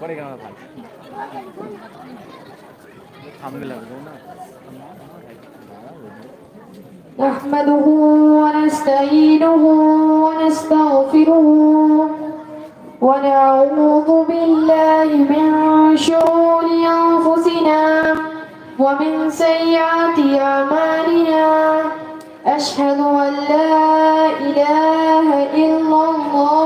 করে কেন ভাই থামবে লাগবে না نحمده ونستعينه ونستغفره ونعوذ بالله من شرور أنفسنا ومن سيئات أعمالنا أشهد أن لا إله إلا الله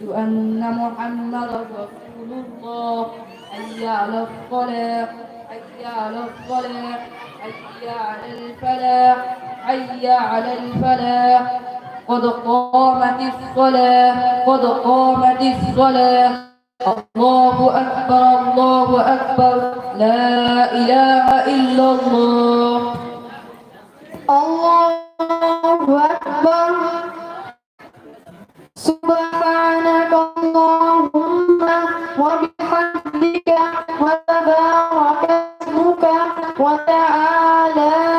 أشهد أن محمدا رسول الله. حي على الصلاة حي على الصلاة حي على الفلاح حي على الفلاح. قد قامت الصلاة قد قامت الصلاة. الله أكبر الله أكبر. لا إله إلا الله. الله أكبر. سبحانك اللهم وبحمدك وتبارك اسمك وتعالى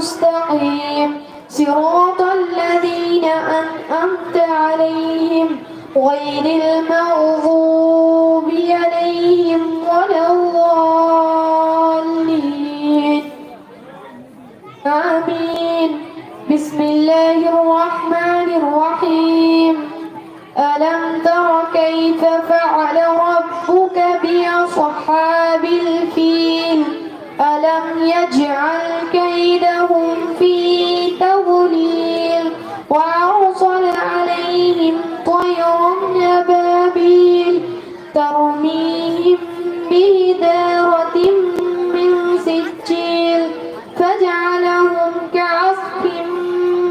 المستقيم. صراط الذين أنعمت عليهم غير المغضوب وأرسل عليهم طيرا أبابيل ترميهم بهدارة من سجيل فجعلهم كعصف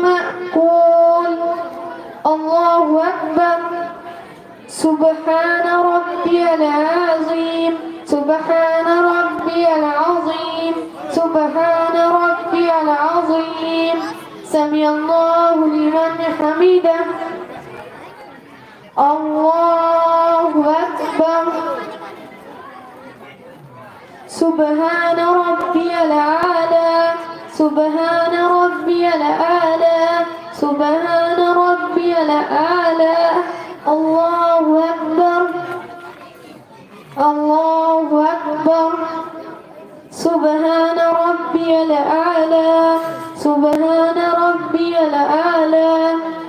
مأكول. الله أكبر. سبحان ربي العظيم. سبحان ربي العظيم. سبحان ربي العظيم. سمع الله لمن حميدا الله أكبر. سبحان ربي الأعلى. سبحان ربي الأعلى. سبحان ربي الأعلى. الله أكبر. الله أكبر. سبحان ربي الأعلى سبحان ربي الأعلى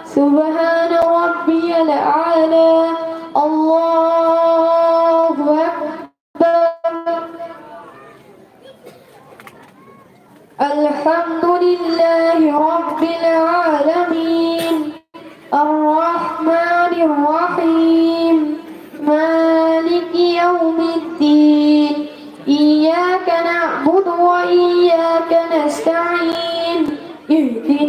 سبحان ربي الأعلى. الله أكبر. الحمد لله رب العالمين.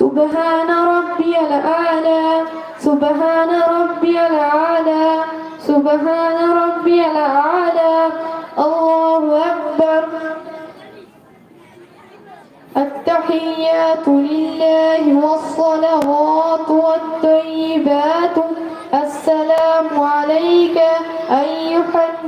سبحان ربي الأعلى سبحان ربي الأعلى سبحان ربي الأعلى. الله أكبر. التحيات لله والصلوات والطيبات. السلام عليك أيها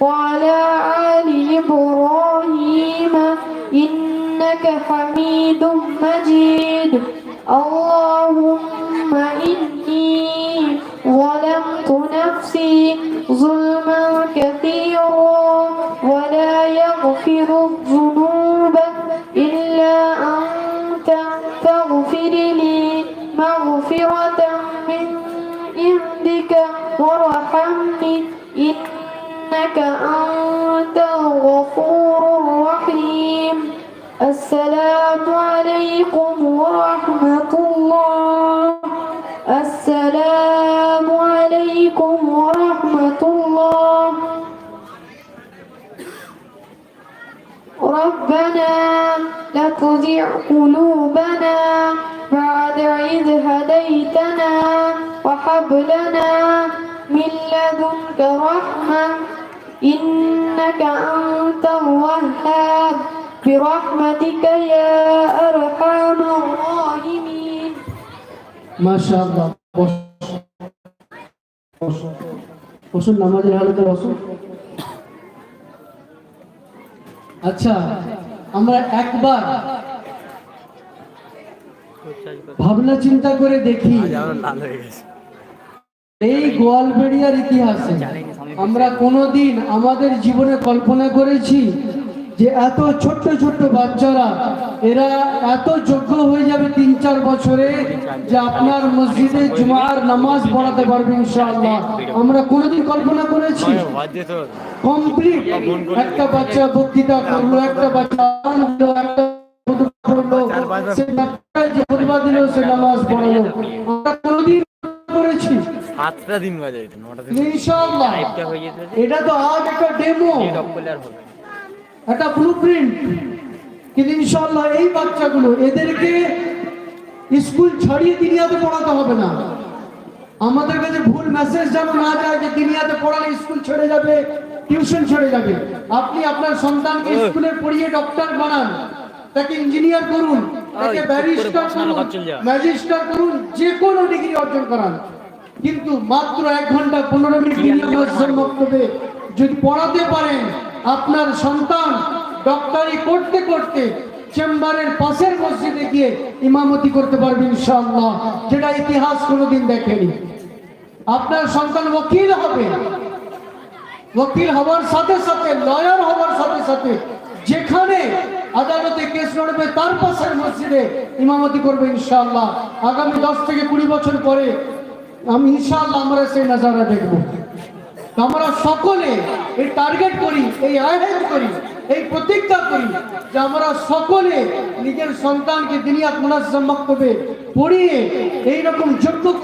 وعلى آل إبراهيم إنك حميد مجيد. اللهم إني ظلمت نفسي ظلما كثيرا ولا يغفر الذنوب أنت الغفور الرحيم. السلام عليكم ورحمة الله. السلام عليكم ورحمة الله. ربنا لا تزغ قلوبنا بعد إذ هديتنا وهب لنا من لدنك رحمة إنك أنت الوهاب برحمتك يا أرحم الراحمين মাশাআল্লাহ বস বস বসুন নামাজের হালতে বসুন আচ্ছা আমরা একবার ভাবনা চিন্তা করে দেখি লাল হয়ে গেছে এই গোয়ালবেড়িয়ার ইতিহাসে আমরা কোনোদিন আমাদের জীবনে কল্পনা করেছি যে এত ছোট্ট ছোট্ট বাচ্চারা, এরা এত যোগ্য হয়ে যাবে তিন চার বছরে যে আপনার মসজিদে জুমার নামাজ পড়াতে পারবে ইনশাআল্লাহ। আমরা কোনোদিন কল্পনা করেছি। কমপ্লিট একটা বাচ্চা বক্তৃতা করল, একটা বাচ্চা একটা করল, সে বাচ্চায় যে খুতবা দিল, সে নামাজ সাতটা দিন বাজে এটা নটা দিন ইনশাআল্লাহ। লাইভটা হয়ে যেতে এটা তো আজ একটা ডেমো করলে আর হবে। একটা কিন্তু ইনশাআল্লাহ এই বাচ্চাগুলো এদেরকে স্কুল ছাড়িয়ে দুনিয়াতে পড়াতে হবে না। আমাদের কাছে ভুল মেসেজ যেন না যায় যে দুনিয়াতে পড়ালে স্কুল ছেড়ে যাবে টিউশন ছেড়ে যাবে। আপনি আপনার সন্তানকে স্কুলে পড়িয়ে ডক্টর বানান। তাকে ইঞ্জিনিয়ার করুন। তাকে ব্যারিস্টার করুন। ম্যাজিস্ট্রেট করুন। যে কোনো ডিগ্রি অর্জন করান। কিন্তু মাত্র এক ঘণ্টা পনেরো মিনিট বক্তব্যে যদি পড়াতে পারেন, আপনার সন্তান ডক্টরি করতে করতে চেম্বারের পাশের মসজিদে গিয়ে ইমামতি করতে পারবে ইনশাআল্লাহ। যেটা ইতিহাস কোনোদিন দেখেনি। আপনার সন্তান ওকিল হবে। ওকিল হওয়ার সাথে সাথে, লয়ার হওয়ার সাথে সাথে যেখানে আদালতে কেস লড়বে, তার পাশের মসজিদে ইমামতি করবে ইনশাআল্লাহ। আগামী দশ থেকে কুড়ি বছর পরে আমি ইনশাআল্লাহ আমরা সেই দেখব আমরা সকলে এই টার্গেট করি, এই আয়োজন করি, এই প্রতিজ্ঞা করি যে আমরা সকলে নিজের সন্তানকে দিনিয়াত পড়িয়ে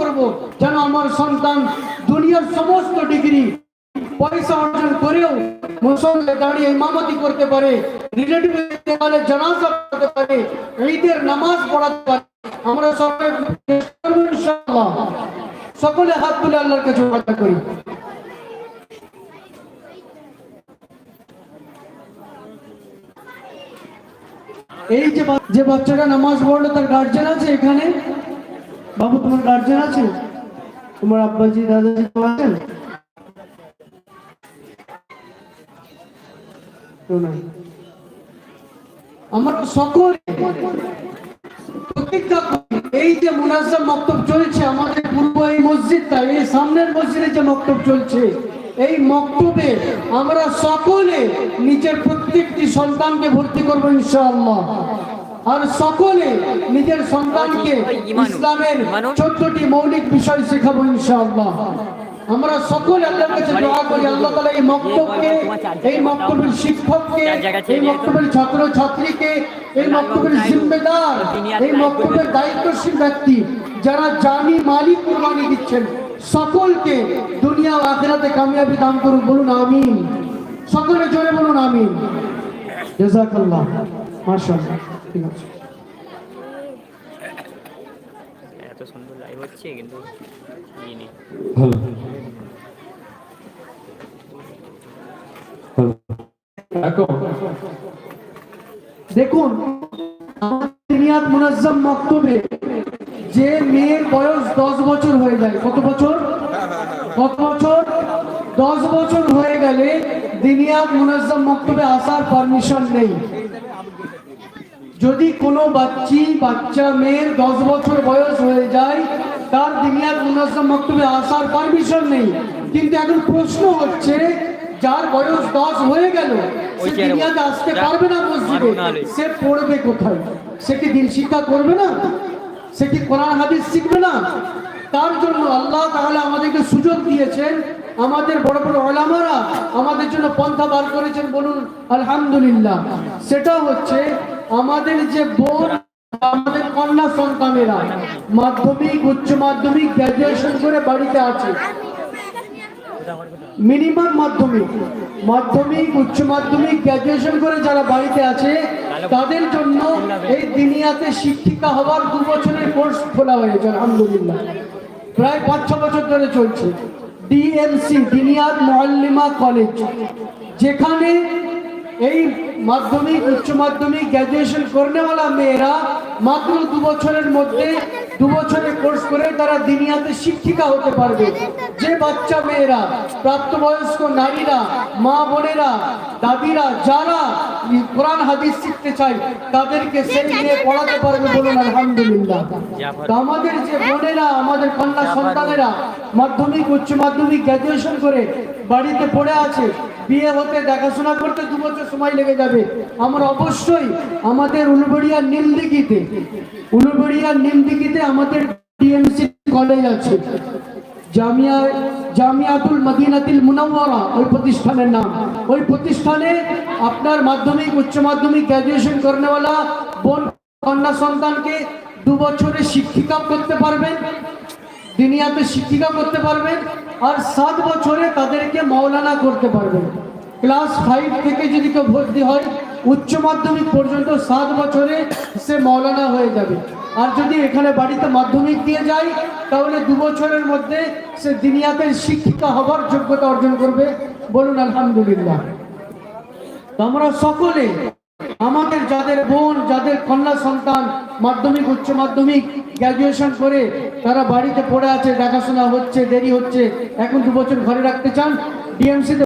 করব যেন আমার সন্তান দুনিয়ার সমস্ত ডিগ্রি পয়সা অর্জন করেও দাঁড়িয়ে ইমামতি করতে পারে, রিলেটিভ জানাজা পড়তে পারে, ঈদের নামাজ পড়াতে পারে আমরা ইনশাআল্লাহ। সকলে হাত তুলে আল্লাহর কাছে প্রার্থনা করি। এই যে বাচ্চাটা নামাজ পড়ল, তার গার্জেন আছে এখানে? বাবু, তোমার গার্জেন আছে? তোমার আব্বাজি, দাদাজি আছেন? আমার সকলে প্রতিজ্ঞা এই যে মুনাজাম মক্তব চলছে, আমাদের মসজিদটা এই সামনের মসজিদে যে মক্তব চলছে, এই মক্তবে আমরা সকলে নিজের প্রত্যেকটি সন্তানকে ভর্তি করব ইনশাআল্লাহ। আর সকলে নিজের সন্তানকে ইসলামের চোদ্দটি মৌলিক বিষয় শেখাবো ইনশাআল্লাহ। আমরা সকলে আল্লাহর কাছে দোয়া করি, আল্লাহ তাআলা এই মক্তবকে, এই মক্তবের শিক্ষককে, এই মক্তবের ছাত্র ছাত্রীকে এই মক্তবের জিম্মেদার, এই মক্তবের দায়িত্বশীল ব্যক্তি, যারা জানি, মালিক, কুরবানি দিচ্ছেন সকলকে দুনিয়া ও আখিরাতে কামিয়াবি দান করুন বলুন আমিন। সকলে জোরে বলুন আমিন। জাযাকাল্লাহ। মাশাআল্লাহ। ঠিক আছে। এত সুন্দর লাইভ হচ্ছে কিন্তু নেই দেখুন নিয়াত মুনাজ্জাম মক্তবে যে মেয়ের বয়স দশ বছর হয়ে যায় কত বছর? কত বছর? দশ বছর হয়ে গেলে দিনিয়াত মুনাজ্জাম মক্তবে আসার পারমিশন নেই। যদি কোনো বাচ্চি বাচ্চা মেয়ের দশ বছর বয়স হয়ে যায় তার দিনিয়াত মুনাজ্জাম মক্তবে আসার পারমিশন নেই। কিন্তু এখন প্রশ্ন হচ্ছে যার বয়স দশ হয়ে গেল সে দিনিয়াতে আসতে পারবে না মসজিদে? সে পড়বে কোথায়? সে কি দিন শিক্ষা করবে না? সে কি কোরআন হাদিস শিখবে না? তার জন্য আল্লাহ তাহলে আমাদেরকে সুযোগ দিয়েছেন। আমাদের বড় বড় ওলামারা আমাদের জন্য পন্থা বার করেছেন বলুন, আলহামদুলিল্লাহ। সেটা হচ্ছে আমাদের যে বোন, আমাদের কন্যা সন্তানেরা মাধ্যমিক, উচ্চ মাধ্যমিক গ্র্যাজুয়েশন করে বাড়িতে আছে। মিনিমাম মাধ্যমিক। মাধ্যমিক, উচ্চ মাধ্যমিক গ্র্যাজুয়েশন করে যারা বাড়িতে আছে, তাদের জন্য এই দিনিয়াতে শিক্ষিকা হওয়ার দু বছরের কোর্স খোলা হয়েছে, আলহামদুলিল্লাহ। প্রায় পাঁচ, ছ বছর ধরে চলছে। ডিএমসি দিনিয়াত মোয়াল্লিমা কলেজ যেখানে এই মাধ্যমিক, উচ্চ মাধ্যমিক গ্র্যাজুয়েশন করনেওয়ালা মেয়েরা মাত্র দু বছরের মধ্যে দু বছরের কোর্স করে তারা দিনিয়াতে শিক্ষিকা হতে পারবে। যে বাচ্চা মেয়েরা প্রাপ্তবয়স্ক নারীরা মা বোনেরা দাদিরা যারা কোরআন হাদিস শিখতে চায় তাদেরকে সেই নিয়ে পড়াতে পারবে বলুন আলহামদুলিল্লাহ। আমাদের যে বোনেরা আমাদের কন্যা সন্তানেরা মাধ্যমিক উচ্চ মাধ্যমিক গ্র্যাজুয়েশন করে বাড়িতে পড়ে আছে বিয়ে হতে দেখাশোনা করতে দু বছর সময় লেগে যাবে। আমরা অবশ্যই আমাদের উলুবেড়িয়া নীলদিঘিতে উলুবেড়িয়া নীলদিঘিতে আমাদের ডিএমসি কলেজ আছে। জামিয়া, জামিয়াতুল ওই প্রতিষ্ঠানের নাম। ওই প্রতিষ্ঠানে আপনার মাধ্যমিক গ্র্যাজুয়েশন বোন, কন্যা সন্তানকে দু বছরে শিক্ষিকা করতে পারবেন। দুনিয়াতে শিক্ষিকা করতে পারবেন আর সাত বছরে তাদেরকে মাওলানা করতে পারবেন ক্লাস ফাইভ থেকে যদি কেউ ভর্তি হয়, উচ্চ মাধ্যমিক পর্যন্ত সাত বছরে সে মাওলানা হয়ে যাবে। আর যদি এখানে বাড়িতে মাধ্যমিক দিয়ে যায়, তাহলে দু বছরের মধ্যে সে দুনিয়াতে শিক্ষিকা হবার যোগ্যতা অর্জন করবে। বলুন, আলহামদুলিল্লাহ। আমরা সকলে আমাদের যাদের বোন, যাদের কন্যা সন্তান, মাধ্যমিক, উচ্চ মাধ্যমিক গ্রাজুয়েশন করে তারা বাড়িতে পড়ে আছে, দেখাশোনা হচ্ছে, দেরি হচ্ছে, এখন দু বছর ঘরে রাখতে চান ডিএমসিতে